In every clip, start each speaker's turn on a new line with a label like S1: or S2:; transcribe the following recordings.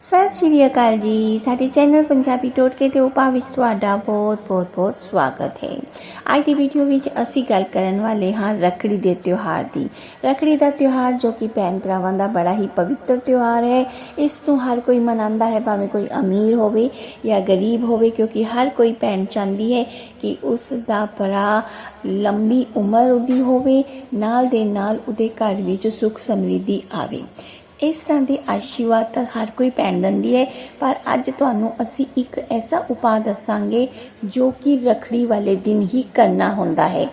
S1: ਸਤਿ ਸ਼੍ਰੀ ਅਕਾਲ ਜੀ। ਸਾਡੇ ਚੈਨਲ ਪੰਜਾਬੀ ਟੋਟਕੇ ਤੇ ਉਪਾ ਵਿੱਚ ਤੁਹਾਡਾ ਬਹੁਤ ਬਹੁਤ ਬਹੁਤ ਸਵਾਗਤ ਹੈ। ਅੱਜ ਦੀ ਵੀਡੀਓ ਵਿੱਚ ਅਸੀਂ ਗੱਲ ਕਰਨ ਵਾਲੇ ਹਾਂ ਰੱਖੜੀ ਦੇ ਤਿਉਹਾਰ ਦੀ। ਰੱਖੜੀ ਦਾ ਤਿਉਹਾਰ ਜੋ ਕਿ ਭੈਣ ਭਰਾਵਾਂ ਦਾ ਬੜਾ ਹੀ ਪਵਿੱਤਰ ਤਿਉਹਾਰ ਹੈ। ਇਸ ਨੂੰ ਹਰ ਕੋਈ ਮਨਾਉਂਦਾ ਹੈ, ਭਾਵੇਂ ਕੋਈ ਅਮੀਰ ਹੋਵੇ ਜਾਂ ਗਰੀਬ ਹੋਵੇ, ਕਿਉਂਕਿ ਹਰ ਕੋਈ ਭੈਣ ਚਾਹੁੰਦੀ ਹੈ ਕਿ ਉਸ ਦਾ ਭਰਾ ਲੰਮੀ ਉਮਰ ਉਹਦੀ ਹੋਵੇ, ਨਾਲ ਦੇ ਨਾਲ ਉਹਦੇ ਘਰ ਵਿੱਚ ਸੁੱਖ ਸਮਰਿੱਧੀ ਆਵੇ। ਇਸ ਤਰ੍ਹਾਂ ਦੇ ਆਸ਼ੀਰਵਾਦ ਤਾਂ ਹਰ ਕੋਈ ਭੈਣ ਦਿੰਦੀ ਹੈ, ਪਰ ਅੱਜ ਤੁਹਾਨੂੰ ਅਸੀਂ ਇੱਕ ਐਸਾ ਉਪਾਅ ਦੱਸਾਂਗੇ ਜੋ ਕਿ ਰੱਖੜੀ ਵਾਲੇ ਦਿਨ ਹੀ ਕਰਨਾ ਹੁੰਦਾ ਹੈ।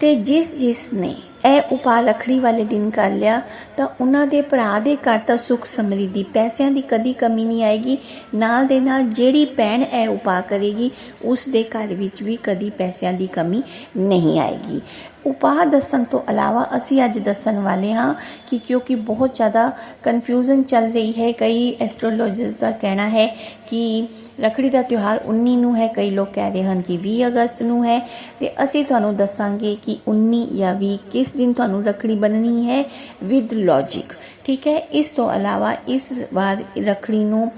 S1: ਤੇ ਜਿਸ ਜਿਸ ਨੇ ਇਹ ਉਪਾਅ ਰੱਖੜੀ ਵਾਲੇ ਦਿਨ ਕਰ ਲਿਆ, ਤਾਂ ਉਹਨਾਂ ਦੇ ਭਰਾ ਦੇ ਘਰ ਤਾਂ ਸੁੱਖ ਸਮਰਿੱਧੀ, ਪੈਸਿਆਂ ਦੀ ਕਦੀ ਕਮੀ ਨਹੀਂ ਆਏਗੀ। ਨਾਲ ਦੇ ਨਾਲ ਜਿਹੜੀ ਭੈਣ ਇਹ ਉਪਾਅ ਕਰੇਗੀ, ਉਸ ਦੇ ਘਰ ਵਿੱਚ ਵੀ ਕਦੀ ਪੈਸਿਆਂ ਦੀ ਕਮੀ ਨਹੀਂ ਆਏਗੀ। ਉਪਾਅ ਦੱਸਣ ਤੋਂ ਇਲਾਵਾ ਅਸੀਂ ਅੱਜ ਦੱਸਣ ਵਾਲੇ ਹਾਂ ਕਿ ਕਿਉਂਕਿ ਬਹੁਤ ਜ਼ਿਆਦਾ ਕਨਫਿਊਜ਼ਨ ਚੱਲ ਰਹੀ ਹੈ, ਕਈ ਐਸਟ੍ਰੋਲੋਜਰਸ ਦਾ ਕਹਿਣਾ ਹੈ ਕਿ ਰੱਖੜੀ ਦਾ ਤਿਉਹਾਰ 19 ਨੂੰ ਹੈ, ਕਈ ਲੋਕ ਕਹਿ ਰਹੇ ਹਨ ਕਿ 20 ਅਗਸਤ ਨੂੰ ਹੈ। ਤੇ ਅਸੀਂ ਤੁਹਾਨੂੰ ਦੱਸਾਂਗੇ ਕਿ 19 ਜਾਂ 20 ਕਿਸ ਦਿਨ ਤੁਹਾਨੂੰ ਰੱਖੜੀ ਬੰਨਣੀ ਹੈ? ਵਿਦ ਲੌਜੀਕ ਠੀਕ ਹੈ? ਇਸ ਤੋਂ ਇਲਾਵਾ ਇਸ ਵਾਰ ਰੱਖੜੀ ਨੂੰ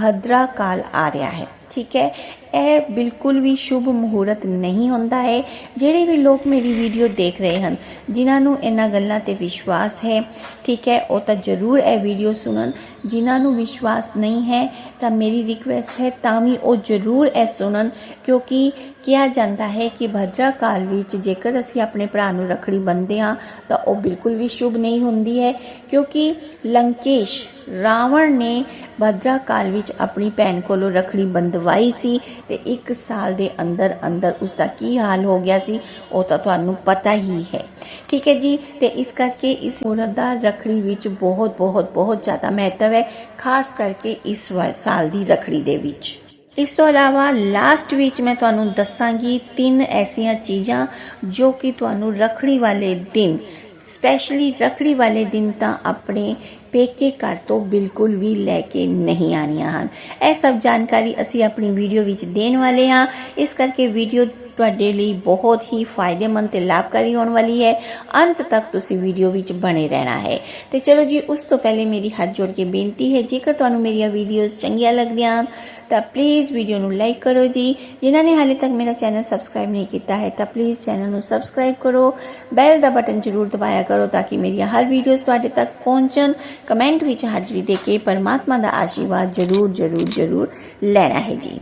S1: ਭਦਰਾ ਕਾਲ ਆ ਰਿਹਾ ਹੈ, ਠੀਕ ਹੈ? ਇਹ ਬਿਲਕੁਲ ਵੀ ਸ਼ੁਭ ਮਹੂਰਤ ਨਹੀਂ ਹੁੰਦਾ ਹੈ। ਜਿਹੜੇ ਵੀ ਲੋਕ ਮੇਰੀ ਵੀਡੀਓ ਦੇਖ ਰਹੇ ਹਨ, ਜਿਨ੍ਹਾਂ ਨੂੰ ਇਹਨਾਂ ਗੱਲਾਂ ਤੇ ਵਿਸ਼ਵਾਸ ਹੈ, ਠੀਕ ਹੈ, ਉਹ ਤਾਂ ਜ਼ਰੂਰ ਇਹ ਵੀਡੀਓ ਸੁਣਨ। ਜਿਨ੍ਹਾਂ ਨੂੰ ਵਿਸ਼ਵਾਸ ਨਹੀਂ ਹੈ, ਤਾਂ ਮੇਰੀ ਰਿਕੁਐਸਟ ਹੈ, ਤਾਂ ਵੀ ਉਹ ਜ਼ਰੂਰ ਇਹ ਸੁਣਨ, ਕਿਉਂਕਿ ਕਿਹਾ ਜਾਂਦਾ ਹੈ ਕਿ ਭਦਰਾ ਕਾਲ ਵਿੱਚ ਜੇਕਰ ਅਸੀਂ ਆਪਣੇ ਭਰਾ ਨੂੰ ਰੱਖੜੀ ਬੰਨ੍ਹਦੇ ਹਾਂ, ਤਾਂ ਉਹ ਬਿਲਕੁਲ ਵੀ ਸ਼ੁਭ ਨਹੀਂ ਹੁੰਦੀ ਹੈ, ਕਿਉਂਕਿ ਲੰਕੇਸ਼ ਰਾਵਣ ਨੇ ਭਦਰਾ ਕਾਲ ਵਿੱਚ ਆਪਣੀ ਭੈਣ ਕੋਲੋਂ ਰੱਖੜੀ ਬੰਦਵਾਈ ਸੀ ਤੇ 1 ਸਾਲ ਦੇ ਅੰਦਰ ਅੰਦਰ ਉਸ ਦਾ ਕੀ ਹਾਲ ਹੋ ਗਿਆ ਸੀ, ਉਹ ਤਾਂ ਤੁਹਾਨੂੰ ਪਤਾ ਹੀ ਹੈ। ਠੀਕ ਹੈ ਜੀ, ਤੇ ਇਸ ਕਰਕੇ ਇਸ ਮੁਹੂਰਤ ਦਾ ਰੱਖੜੀ ਵਿੱਚ ਬਹੁਤ ਬਹੁਤ ਬਹੁਤ ਜ਼ਿਆਦਾ ਮਹੱਤਵ ਹੈ, ਖਾਸ ਕਰਕੇ ਇਸ ਸਾਲ ਦੀ ਰੱਖੜੀ ਦੇ ਵਿੱਚ। ਇਸ ਤੋਂ ਇਲਾਵਾ ਲਾਸਟ ਵਿੱਚ ਮੈਂ ਤੁਹਾਨੂੰ ਦੱਸਾਂਗੀ ਤਿੰਨ ਐਸੀਆਂ ਚੀਜ਼ਾਂ ਜੋ ਕਿ ਤੁਹਾਨੂੰ ਰੱਖੜੀ ਵਾਲੇ ਦਿਨ ਸਪੈਸ਼ਲੀ ਰੱਖੜੀ ਵਾਲੇ ਦਿਨ ਤਾਂ ਆਪਣੇ ਪੇਕੇ ਘਰ ਤੋਂ ਬਿਲਕੁਲ ਵੀ ਲੈ ਕੇ ਨਹੀਂ ਆਣੀਆਂ ਹਨ। ਇਹ ਸਭ ਜਾਣਕਾਰੀ ਅਸੀਂ ਆਪਣੀ ਵੀਡੀਓ ਵਿੱਚ ਦੇਣ ਵਾਲੇ ਹਾਂ। ਇਸ ਕਰਕੇ ਵੀਡੀਓ ਤੁਹਾਡੇ ਲਈ ਬਹੁਤ ਹੀ ਫਾਇਦੇਮੰਦ ਤੇ ਲਾਭਕਾਰੀ ਹੋਣ ਵਾਲੀ ਹੈ। ਅੰਤ ਤੱਕ ਤੁਸੀਂ ਵੀਡੀਓ ਵਿੱਚ ਬਣੇ ਰਹਿਣਾ ਹੈ। ਤੇ ਚਲੋ ਜੀ, ਉਸ ਤੋਂ ਪਹਿਲੇ ਮੇਰੀ ਹੱਥ ਜੋੜ ਕੇ ਬੇਨਤੀ ਹੈ, ਜੇਕਰ ਤੁਹਾਨੂੰ ਮੇਰੀਆਂ ਵੀਡੀਓਜ਼ ਚੰਗੀਆਂ ਲੱਗਦੀਆਂ ਹਨ ਤਾਂ ਪਲੀਜ਼ ਵੀਡੀਓ ਨੂੰ ਲਾਈਕ ਕਰੋ ਜੀ। ਜਿਨ੍ਹਾਂ ਨੇ ਹਾਲੇ ਤੱਕ ਮੇਰਾ ਚੈਨਲ ਸਬਸਕ੍ਰਾਈਬ ਨਹੀਂ ਕੀਤਾ ਹੈ, ਤਾਂ ਪਲੀਜ਼ ਚੈਨਲ ਨੂੰ ਸਬਸਕ੍ਰਾਈਬ ਕਰੋ। ਬੈਲ ਦਾ ਬਟਨ ਜ਼ਰੂਰ ਦਬਾਇਆ ਕਰੋ ਤਾਂ ਕਿ ਮੇਰੀਆਂ ਹਰ ਵੀਡੀਓਜ਼ ਤੁਹਾਡੇ ਤੱਕ ਪਹੁੰਚਣ। ਕਮੈਂਟ ਵਿੱਚ ਹਾਜ਼ਰੀ ਦੇ ਕੇ ਪਰਮਾਤਮਾ ਦਾ ਆਸ਼ੀਰਵਾਦ ਜ਼ਰੂਰ ਜ਼ਰੂਰ ਜ਼ਰੂਰ ਲੈਣਾ ਹੈ ਜੀ।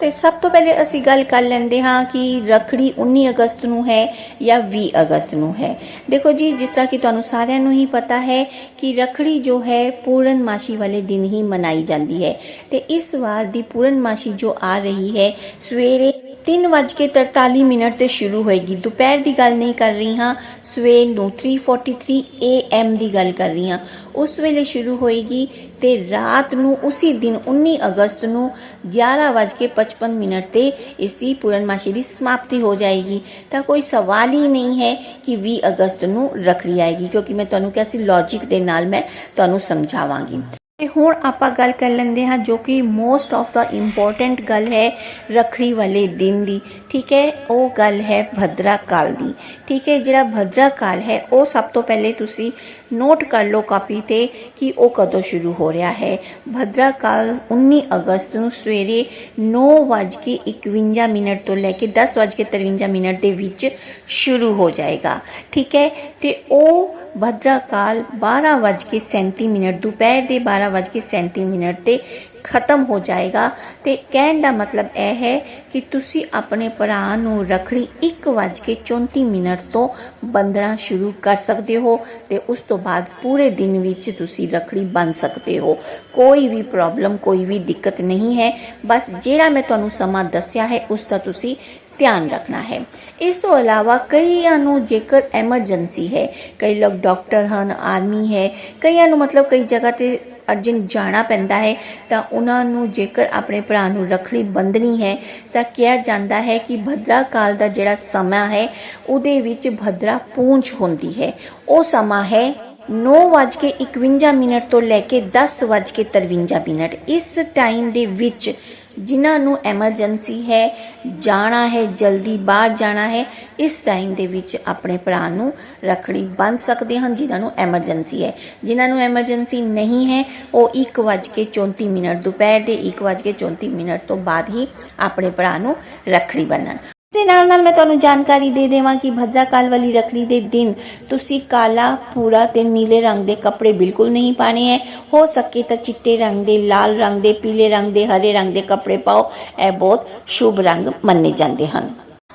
S1: ਤੇ ਸਭ ਤੋਂ ਪਹਿਲੇ ਅਸੀਂ ਗੱਲ ਕਰ ਲੈਂਦੇ ਹਾਂ ਕਿ ਰੱਖੜੀ 19 ਅਗਸਤ ਨੂੰ ਹੈ ਜਾਂ 20 ਅਗਸਤ ਨੂੰ ਹੈ। ਦੇਖੋ ਜੀ, ਜਿਸ ਤਰ੍ਹਾਂ ਕਿ ਤੁਹਾਨੂੰ ਸਾਰਿਆਂ ਨੂੰ ਹੀ ਪਤਾ ਹੈ ਕਿ ਰੱਖੜੀ ਜੋ ਹੈ, ਪੂਰਨਮਾਸ਼ੀ ਵਾਲੇ ਦਿਨ ਹੀ ਮਨਾਈ ਜਾਂਦੀ ਹੈ। ਤੇ ਇਸ ਵਾਰ ਦੀ ਪੂਰਨਮਾਸ਼ੀ ਜੋ ਆ ਰਹੀ ਹੈ, ਸਵੇਰੇ 3:43 ਮਿੰਟ ਤੇ ਸ਼ੁਰੂ ਹੋਏਗੀ। ਦੁਪਹਿਰ ਦੀ ਗੱਲ ਨਹੀਂ ਕਰ ਰਹੀ ਹਾਂ, ਸਵੇਰ ਨੂੰ 3:43 AM ਦੀ ਗੱਲ ਕਰ ਰਹੀ ਹਾਂ। ਉਸ ਵੇਲੇ ਸ਼ੁਰੂ ਹੋਏਗੀ ਤੇ ਰਾਤ ਨੂੰ ਉਸੇ ਦਿਨ 19 ਅਗਸਤ ਨੂੰ 11:55 ਮਿੰਟ ਤੇ ਇਸ ਦੀ ਪੂਰਨਮਾਸ਼ੀ ਦੀ ਸਮਾਪਤੀ ਹੋ ਜਾਏਗੀ। ਤਾਂ ਕੋਈ ਸਵਾਲ ਹੀ ਨਹੀਂ ਹੈ ਕਿ 20 ਅਗਸਤ ਨੂੰ ਰੱਖੜੀ ਆਏਗੀ, ਕਿਉਂਕਿ ਮੈਂ ਤੁਹਾਨੂੰ ਕਿਹਾ ਸੀ ਲੌਜੀਕ ਦੇ ਨਾਲ ਮੈਂ ਤੁਹਾਨੂੰ ਸਮਝਾਵਾਂਗੀ। ਤੇ ਹੁਣ ਆਪਾਂ ਗੱਲ ਕਰ ਲੈਂਦੇ ਹਾਂ ਜੋ ਕਿ ਮੋਸਟ ਆਫ ਦਾ ਇੰਪੋਰਟੈਂਟ ਗੱਲ ਹੈ ਰੱਖੜੀ ਵਾਲੇ ਦਿਨ ਦੀ, ਠੀਕ ਹੈ? ਉਹ ਗੱਲ ਹੈ ਭਦਰਾ ਕਾਲ ਦੀ, ਠੀਕ ਹੈ? ਜਿਹੜਾ ਭਦਰਾ ਕਾਲ ਹੈ, ਉਹ ਸਭ ਤੋਂ ਪਹਿਲੇ ਤੁਸੀਂ ਨੋਟ ਕਰ ਲਓ ਕਾਪੀ ਤੇ ਕਿ ਉਹ ਕਦੋਂ ਸ਼ੁਰੂ ਹੋ ਰਿਹਾ ਹੈ। ਭਦਰਾ ਕਾਲ 19 ਅਗਸਤ ਨੂੰ ਸਵੇਰੇ 9:51 ਮਿੰਟ ਤੋਂ ਲੈ ਕੇ 10:53 ਮਿੰਟ ਦੇ ਵਿੱਚ ਸ਼ੁਰੂ ਹੋ ਜਾਏਗਾ, ਠੀਕ ਹੈ? ਤੇ ਉਹ ਭਦਰਾ ਕਾਲ 12:37 ਮਿੰਟ, ਦੁਪਹਿਰ ਦੇ 12:37 ਮਿੰਟ ਤੇ ਖਤਮ ਹੋ ਜਾਏਗਾ। ਤੇ ਕਹਿਣ ਦਾ ਮਤਲਬ ਇਹ ਹੈ ਕਿ ਤੁਸੀਂ ਆਪਣੇ ਭਰਾ ਨੂੰ ਰੱਖੜੀ 1:34 ਮਿੰਟ ਤੋਂ ਬੰਦਣਾ ਸ਼ੁਰੂ ਕਰ ਸਕਦੇ ਹੋ ਤੇ ਉਸ ਤੋਂ ਬਾਅਦ ਪੂਰੇ ਦਿਨ ਵਿੱਚ ਤੁਸੀਂ ਰੱਖੜੀ ਬੰਨ ਸਕਦੇ ਹੋ। ਕੋਈ ਵੀ ਪ੍ਰੋਬਲਮ ਕੋਈ ਵੀ ਦਿੱਕਤ ਨਹੀਂ ਹੈ। ਬਸ ਜਿਹੜਾ ਮੈਂ ਤੁਹਾਨੂੰ ਸਮਾਂ ਦੱਸਿਆ ਹੈ, ਉਸ ਦਾ ਤੁਸੀਂ ਧਿਆਨ ਰੱਖਣਾ ਹੈ। ਇਸ ਤੋਂ ਇਲਾਵਾ ਕਈਆਂ ਨੂੰ ਜੇਕਰ ਐਮਰਜੈਂਸੀ ਹੈ, ਕਈ ਲੋਕ ਡਾਕਟਰ ਹਨ ਆਰਮੀ ਹੈ, ਕਈਆਂ ਨੂੰ ਮਤਲਬ ਕਈ ਜਗ੍ਹਾ ਤੇ ਅਰਜੈਂਟ ਜਾਣਾ ਪੈਂਦਾ ਹੈ, ਤਾਂ ਉਹਨਾਂ ਨੂੰ ਜੇਕਰ ਆਪਣੇ ਭਰਾ ਨੂੰ ਰੱਖੜੀ ਬੰਦਣੀ ਹੈ, ਤਾਂ ਕਿਹਾ ਜਾਂਦਾ ਹੈ ਕਿ ਭਦਰਾ ਕਾਲ ਦਾ ਜਿਹੜਾ ਸਮਾਂ ਹੈ, ਉਹਦੇ ਵਿੱਚ ਭਦਰਾ ਪੂੰਛ ਹੁੰਦੀ ਹੈ। ਉਹ ਸਮਾਂ ਹੈ 9:51 ਮਿੰਟ ਤੋਂ ਲੈ ਕੇ 10:53 ਮਿੰਟ। ਇਸ ਟਾਈਮ ਦੇ ਵਿੱਚ ਜਿਨ੍ਹਾਂ ਨੂੰ ਐਮਰਜੈਂਸੀ ਹੈ, ਜਾਣਾ ਹੈ, ਜਲਦੀ ਬਾਹਰ ਜਾਣਾ ਹੈ, ਇਸ ਟਾਈਮ ਦੇ ਵਿੱਚ ਆਪਣੇ ਭਰਾ ਨੂੰ ਰੱਖੜੀ ਬੰਨ ਸਕਦੇ ਹਨ, ਜਿਨ੍ਹਾਂ ਨੂੰ ਐਮਰਜੈਂਸੀ ਹੈ। ਜਿਨ੍ਹਾਂ ਨੂੰ ਐਮਰਜੈਂਸੀ ਨਹੀਂ ਹੈ, ਉਹ 1:34 ਮਿੰਟ ਦੁਪਹਿਰ ਦੇ 1:34 ਮਿੰਟ ਤੋਂ ਬਾਅਦ ਹੀ ਆਪਣੇ ਭਰਾ ਨੂੰ ਰੱਖੜੀ ਬੰਨਣ ਤੇ ਨਾਲ ਨਾਲ ਮੈਂ ਤੁਹਾਨੂੰ ਜਾਣਕਾਰੀ ਦੇ ਦੇਵਾਂ ਕਿ ਭद्ਰਾ ਕਾਲ ਵਾਲੀ ਰੱਖੜੀ ਦੇ ਦਿਨ ਤੁਸੀਂ ਕਾਲਾ, ਪੂਰਾ ਤੇ ਨੀਲੇ ਰੰਗ ਦੇ ਕੱਪੜੇ ਬਿਲਕੁਲ ਨਹੀਂ ਪਾਣੇ ਹੈ ਹੋ ਸਕੇ ਤਾਂ ਚਿੱਟੇ ਰੰਗ ਦੇ, ਲਾਲ ਰੰਗ ਦੇ, ਪੀਲੇ ਰੰਗ ਦੇ, ਹਰੇ ਰੰਗ ਦੇ ਕੱਪੜੇ ਪਾਓ। ਇਹ ਬਹੁਤ ਸ਼ੁਭ ਰੰਗ ਮੰਨੇ ਜਾਂਦੇ ਹਨ।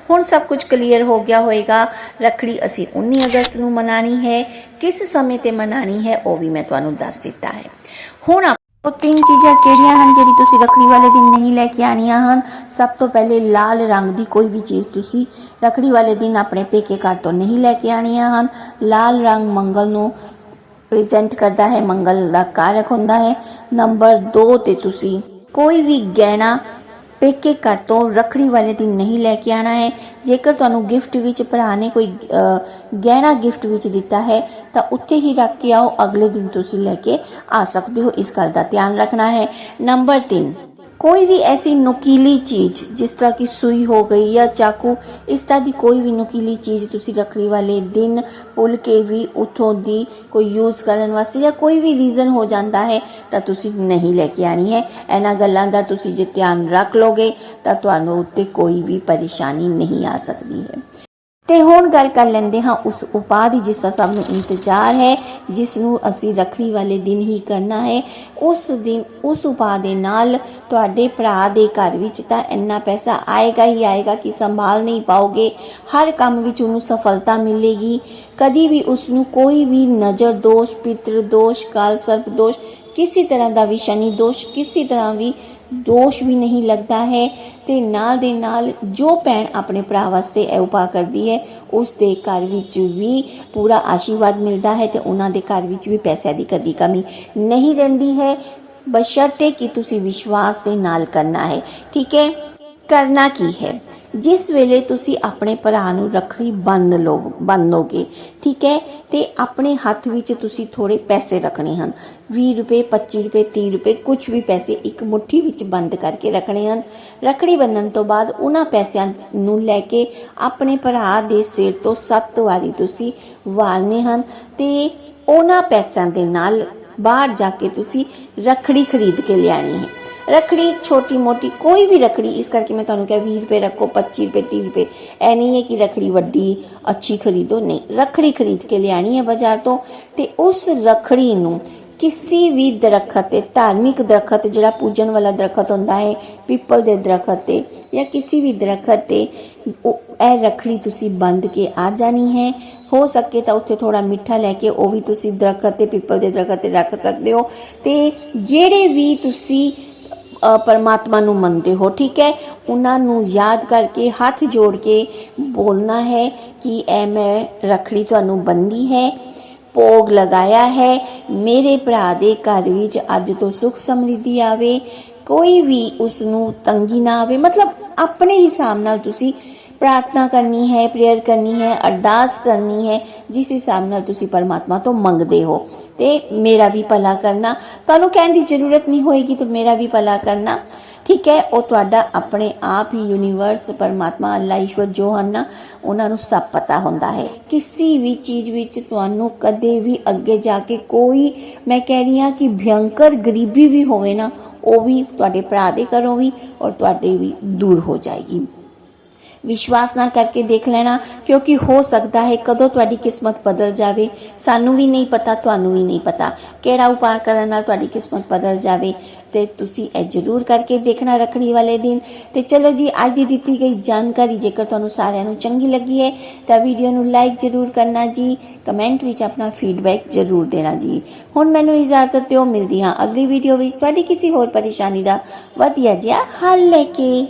S1: ਹੁਣ ਸਭ ਕੁਝ ਕਲੀਅਰ ਹੋ ਗਿਆ ਹੋਏਗਾ। ਰੱਖੜੀ ਅਸੀਂ 19 ਅਗਸਤ ਨੂੰ ਮਨਾਣੀ ਹੈ। ਕਿਸ ਸਮੇਂ ਤੇ ਮਨਾਣੀ ਹੈ, ਉਹ ਵੀ ਮੈਂ ਤੁਹਾਨੂੰ ਦੱਸ ਦਿੱਤਾ ਹੈ। ਹੁਣ ਉਹ ਤਿੰਨ ਚੀਜ਼ਾਂ ਕਿਹੜੀਆਂ ਹਨ ਜਿਹੜੀ ਤੁਸੀਂ ਰੱਖੜੀ ਵਾਲੇ ਦਿਨ ਨਹੀਂ ਲੈ ਕੇ ਆਣੀਆਂ ਹਨ? ਸਭ ਤੋਂ ਪਹਿਲੇ ਲਾਲ ਰੰਗ ਦੀ ਕੋਈ ਵੀ ਚੀਜ਼ ਤੁਸੀਂ ਰੱਖੜੀ ਵਾਲੇ ਦਿਨ ਆਪਣੇ ਪੇਕੇ ਘਰ ਤੋਂ ਨਹੀਂ ਲੈ ਕੇ ਆਣੀਆਂ ਹਨ। ਲਾਲ ਰੰਗ ਮੰਗਲ ਨੂੰ ਪ੍ਰੈਜ਼ੈਂਟ ਕਰਦਾ ਹੈ, ਮੰਗਲ ਦਾ ਕਾਰਕ ਹੁੰਦਾ ਹੈ। ਨੰਬਰ 2 ਤੇ ਤੁਸੀਂ ਕੋਈ ਵੀ ਗਹਿਣਾ ਪੇਕੇ ਘਰ ਤੋਂ ਰੱਖੜੀ ਵਾਲੇ ਦਿਨ ਨਹੀਂ ਲੈ ਕੇ ਆਣਾ ਹੈ। ਜੇਕਰ ਤੁਹਾਨੂੰ ਗਿਫਟ ਵਿੱਚ ਭਰਾ ਨੇ ਕੋਈ ਗਹਿਣਾ ਗਿਫਟ ਵਿੱਚ ਦਿੱਤਾ ਹੈ, ਤਾਂ ਉੱਥੇ ਹੀ ਰੱਖ ਕੇ ਆਓ। ਅਗਲੇ ਦਿਨ ਤੁਸੀਂ ਲੈ ਕੇ ਆ ਸਕਦੇ ਹੋ। ਇਸ ਗੱਲ ਦਾ ਧਿਆਨ ਰੱਖਣਾ ਹੈ। ਨੰਬਰ 3 ਕੋਈ ਵੀ ਐਸੀ ਨੁਕੀਲੀ ਚੀਜ਼ ਜਿਸ ਤਰ੍ਹਾਂ ਕਿ ਸੂਈ ਹੋ ਗਈ ਜਾਂ ਚਾਕੂ, ਇਸ ਤਰ੍ਹਾਂ ਦੀ ਕੋਈ ਵੀ ਨੁਕੀਲੀ ਚੀਜ਼ ਤੁਸੀਂ ਰੱਖੜੀ ਵਾਲੇ ਦਿਨ ਭੁੱਲ ਕੇ ਵੀ ਉਥੋਂ ਦੀ ਕੋਈ ਯੂਜ਼ ਕਰਨ ਵਾਸਤੇ ਜਾਂ ਕੋਈ ਵੀ ਰੀਜ਼ਨ ਹੋ ਜਾਂਦਾ ਹੈ, ਤਾਂ ਤੁਸੀਂ ਨਹੀਂ ਲੈ ਕੇ ਆਣੀ ਹੈ। ਇਹਨਾਂ ਗੱਲਾਂ ਦਾ ਤੁਸੀਂ ਜੇ ਧਿਆਨ ਰੱਖ ਲੋਗੇ ਤਾਂ ਤੁਹਾਨੂੰ ਉੱਤੇ ਕੋਈ ਵੀ ਪਰੇਸ਼ਾਨੀ ਨਹੀਂ ਆ ਸਕਦੀ ਹੈ। ਤੇ ਹੁਣ ਗੱਲ ਕਰ ਲੈਂਦੇ ਹਾਂ ਉਸ ਉਪਾਅ ਦੀ, ਜਿਸ ਦਾ ਸਭ ਨੂੰ ਇੰਤਜ਼ਾਰ ਹੈ, ਜਿਸ ਨੂੰ ਅਸੀਂ ਰੱਖੜੀ ਵਾਲੇ ਦਿਨ ਹੀ ਕਰਨਾ ਹੈ। ਉਸ ਦਿਨ, ਉਸ ਉਪਾਅ ਦੇ ਨਾਲ ਤੁਹਾਡੇ ਭਰਾ ਦੇ ਘਰ ਵਿੱਚ ਤਾਂ ਇੰਨਾ ਪੈਸਾ ਆਏਗਾ ਹੀ ਆਏਗਾ ਕਿ ਸੰਭਾਲ ਨਹੀਂ ਪਾਓਗੇ। ਹਰ ਕੰਮ ਵਿੱਚ ਉਹਨੂੰ ਸਫਲਤਾ ਮਿਲੇਗੀ। ਕਦੀ ਵੀ ਉਸ ਨੂੰ ਕੋਈ ਵੀ ਨਜ਼ਰ, ਦੋਸ਼, ਪਿੱਤਰ, ਦੋਸ਼, ਕਾਲ, ਸਰਪ ਦੋਸ਼ ਕਿਸੇ ਤਰ੍ਹਾਂ ਦਾ ਵੀ ਸ਼ਨੀ ਦੋਸ਼, ਕਿਸੇ ਤਰ੍ਹਾਂ ਵੀ ਦੋਸ਼ ਵੀ ਨਹੀਂ ਲੱਗਦਾ ਹੈ ਤੇ ਨਾਲ ਦੇ ਨਾਲ ਜੋ ਭੈਣ ਆਪਣੇ ਭਰਾ ਵਾਸਤੇ ਇਹ ਉਪਾਅ ਕਰਦੀ ਹੈ, ਉਸ ਦੇ ਘਰ ਵਿੱਚ ਵੀ ਪੂਰਾ ਆਸ਼ੀਰਵਾਦ ਮਿਲਦਾ ਹੈ ਤੇ ਉਹਨਾਂ ਦੇ ਘਰ ਵਿੱਚ ਵੀ ਪੈਸਿਆਂ ਦੀ ਕਦੀ ਕਮੀ ਨਹੀਂ ਰਹਿੰਦੀ ਹੈ। ਬਸ਼ਰਤੇ ਕਿ ਤੁਸੀਂ ਵਿਸ਼ਵਾਸ ਦੇ ਨਾਲ ਕਰਨਾ ਹੈ। ਠੀਕ ਹੈ? ਕਰਨਾ ਕੀ ਹੈ? ਜਿਸ ਵੇਲੇ ਤੁਸੀਂ ਆਪਣੇ ਭਰਾ ਨੂੰ ਰੱਖੜੀ ਬੰਨ ਲੋ, ਬੰਨੋਗੇ, ਠੀਕ ਹੈ? ਤੇ ਆਪਣੇ ਹੱਥ ਵਿੱਚ ਤੁਸੀਂ ਥੋੜੇ ਪੈਸੇ ਰੱਖਣੇ ਹਨ। 20 ਰੁਪਏ 25 ਰੁਪਏ 30 ਰੁਪਏ ਕੁਝ ਵੀ ਪੈਸੇ ਇੱਕ ਮੁਠੀ ਵਿੱਚ ਬੰਦ ਕਰਕੇ ਰੱਖਣੇ ਹਨ। ਰੱਖੜੀ ਬੰਨਣ ਤੋਂ ਬਾਅਦ ਉਹਨਾਂ ਪੈਸਿਆਂ ਨੂੰ ਲੈ ਕੇ ਆਪਣੇ ਭਰਾ ਦੇ ਸਿਰ ਤੋਂ ਸੱਤ ਵਾਰੀ ਤੁਸੀਂ ਵਾਰਨੇ ਹਨ ਤੇ ਉਹਨਾਂ ਪੈਸਿਆਂ ਦੇ ਨਾਲ ਬਾਹਰ ਜਾ ਕੇ ਤੁਸੀਂ ਰੱਖੜੀ ਖਰੀਦ ਕੇ ਲਿਆਣੀ ਹੈ। ਰੱਖੜੀ, ਛੋਟੀ ਮੋਟੀ ਕੋਈ ਵੀ ਰੱਖੜੀ, ਇਸ ਕਰਕੇ ਮੈਂ ਤੁਹਾਨੂੰ ਕਿਹਾ 20 ਰੁਪਏ ਰੱਖੋ 25 ਰੁਪਏ 30 ਰੁਪਏ। ਐ ਨਹੀਂ ਹੈ ਕਿ ਰੱਖੜੀ ਵੱਡੀ, ਅੱਛੀ ਖਰੀਦੋ। ਨਹੀਂ, ਰੱਖੜੀ ਖਰੀਦ ਕੇ ਲਿਆਣੀ ਹੈ ਬਾਜ਼ਾਰ ਤੋਂ ਤੇ ਉਸ ਰੱਖੜੀ ਨੂੰ ਕਿਸੇ ਵੀ ਦਰਖਤ ਤੇ ਧਾਰਮਿਕ ਦਰਖਤ ਜਿਹੜਾ ਪੂਜਨ ਵਾਲਾ ਦਰਖਤ ਹੁੰਦਾ ਹੈ ਪਿੱਪਲ ਦੇ ਦਰਖਤ ਤੇ ਜਾਂ ਕਿਸੇ ਵੀ ਦਰਖਤ ਤੇ ਉਹ ਇਹ ਰੱਖੜੀ ਤੁਸੀਂ ਬੰਦ ਕੇ ਆ ਜਾਣੀ ਹੈ ਹੋ ਸਕੇ ਤਾਂ ਉੱਥੇ ਥੋੜਾ ਮਿੱਠਾ ਲੈ ਕੇ ਉਹ ਵੀ ਤੁਸੀਂ ਦਰਖਤ ਤੇ ਪਿੱਪਲ ਦੇ ਦਰਖਤ ਤੇ ਰੱਖ ਸਕਦੇ ਹੋ ਤੇ ਜਿਹੜੇ ਵੀ ਤੁਸੀਂ ਪਰਮਾਤਮਾ ਨੂੰ ਮੰਨਦੇ ਹੋ ਠੀਕ ਹੈ ਉਹਨਾਂ ਨੂੰ ਯਾਦ ਕਰਕੇ ਹੱਥ ਜੋੜ ਕੇ ਬੋਲਣਾ ਹੈ ਕਿ ਐ ਮੈਂ ਰੱਖੜੀ ਤੁਹਾਨੂੰ ਬੰਦੀ ਹੈ ਭੋਗ ਲਗਾਇਆ ਹੈ। ਮੇਰੇ ਭਰਾ ਦੇ ਘਰ ਵਿੱਚ ਅੱਜ ਤੋਂ ਸੁਖ ਸਮਰਿੱਧੀ ਆਵੇ। ਕੋਈ ਵੀ ਉਸ ਨੂੰ ਤੰਗੀ ਨਾ ਆਵੇ। ਮਤਲਬ ਆਪਣੇ ਹਿਸਾਬ ਨਾਲ ਤੁਸੀਂ ਪ੍ਰਾਰਥਨਾ ਕਰਨੀ ਹੈ ਪ੍ਰੇਅਰ ਕਰਨੀ ਹੈ, ਅਰਦਾਸ ਕਰਨੀ ਹੈ, ਜਿਸ ਹਿਸਾਬ ਨਾਲ ਤੁਸੀਂ ਪਰਮਾਤਮਾ ਤੋਂ ਮੰਗਦੇ ਹੋ। ਤੇ ਮੇਰਾ ਵੀ ਭਲਾ ਕਰਨਾ। ਤੁਹਾਨੂੰ ਕਹਿਣ ਦੀ ਜ਼ਰੂਰਤ ਨਹੀਂ ਹੋਏਗੀ ਤੇ ਮੇਰਾ ਵੀ ਭਲਾ ਕਰਨਾ। ਠੀਕ ਹੈ, ਉਹ ਤੁਹਾਡਾ ਆਪਣੇ ਆਪ ਹੀ ਯੂਨੀਵਰਸ ਪਰਮਾਤਮਾ ਅੱਲਾ ਈਸ਼ਵਰ ਜੋ ਹਨ ਨਾ, ਉਹਨਾਂ ਨੂੰ ਸਭ ਪਤਾ ਹੁੰਦਾ ਹੈ। ਕਿਸੇ ਵੀ ਚੀਜ਼ ਵਿੱਚ ਤੁਹਾਨੂੰ ਕਦੇ ਵੀ ਅੱਗੇ ਜਾ ਕੇ ਕੋਈ, ਮੈਂ ਕਹਿ ਰਹੀ ਹਾਂ ਕਿ ਭਿਅੰਕਰ ਗਰੀਬੀ ਵੀ ਹੋਵੇ ਨਾ, ਉਹ ਵੀ ਤੁਹਾਡੇ ਭਰਾ ਦੇ ਘਰੋਂ ਵੀ ਔਰ ਤੁਹਾਡੇ ਵੀ ਦੂਰ ਹੋ ਜਾਏਗੀ। ਵਿਸ਼ਵਾਸ ਨਾਲ ਕਰਕੇ ਦੇਖ ਲੈਣਾ, ਕਿਉਂਕਿ ਹੋ ਸਕਦਾ ਹੈ ਕਦੋਂ ਤੁਹਾਡੀ ਕਿਸਮਤ ਬਦਲ ਜਾਵੇ। ਸਾਨੂੰ ਵੀ ਨਹੀਂ ਪਤਾ, ਤੁਹਾਨੂੰ ਵੀ ਨਹੀਂ ਪਤਾ ਕਿਹੜਾ ਉਪਾਅ ਕਰਨ ਨਾਲ ਤੁਹਾਡੀ ਕਿਸਮਤ ਬਦਲ ਜਾਵੇ। ਤੇ ਤੁਸੀਂ ਇਹ ਜ਼ਰੂਰ ਕਰਕੇ ਦੇਖਣਾ ਰੱਖੜੀ ਵਾਲੇ ਦਿਨ। ਤੇ ਚਲੋ ਜੀ, ਅੱਜ ਦੀ ਦਿੱਤੀ ਗਈ ਜਾਣਕਾਰੀ ਜੇਕਰ ਤੁਹਾਨੂੰ ਸਾਰਿਆਂ ਨੂੰ ਚੰਗੀ ਲੱਗੀ ਹੈ, ਤਾਂ ਵੀਡੀਓ ਨੂੰ ਲਾਈਕ ਜ਼ਰੂਰ ਕਰਨਾ ਜੀ। ਕਮੈਂਟ ਵਿੱਚ ਆਪਣਾ ਫੀਡਬੈਕ ਜ਼ਰੂਰ ਦੇਣਾ ਜੀ। ਹੁਣ ਮੈਨੂੰ ਇਜਾਜ਼ਤ ਦਿਓ, ਮਿਲਦੀ ਹਾਂ ਅਗਲੀ ਵੀਡੀਓ ਵਿੱਚ। ਤੁਹਾਡੀ ਕਿਸੇ ਹੋਰ ਪਰੇਸ਼ਾਨੀ ਦਾ ਵਧੀਆ ਜਿਹਾ ਹੱਲ ਲੈ ਕੇ।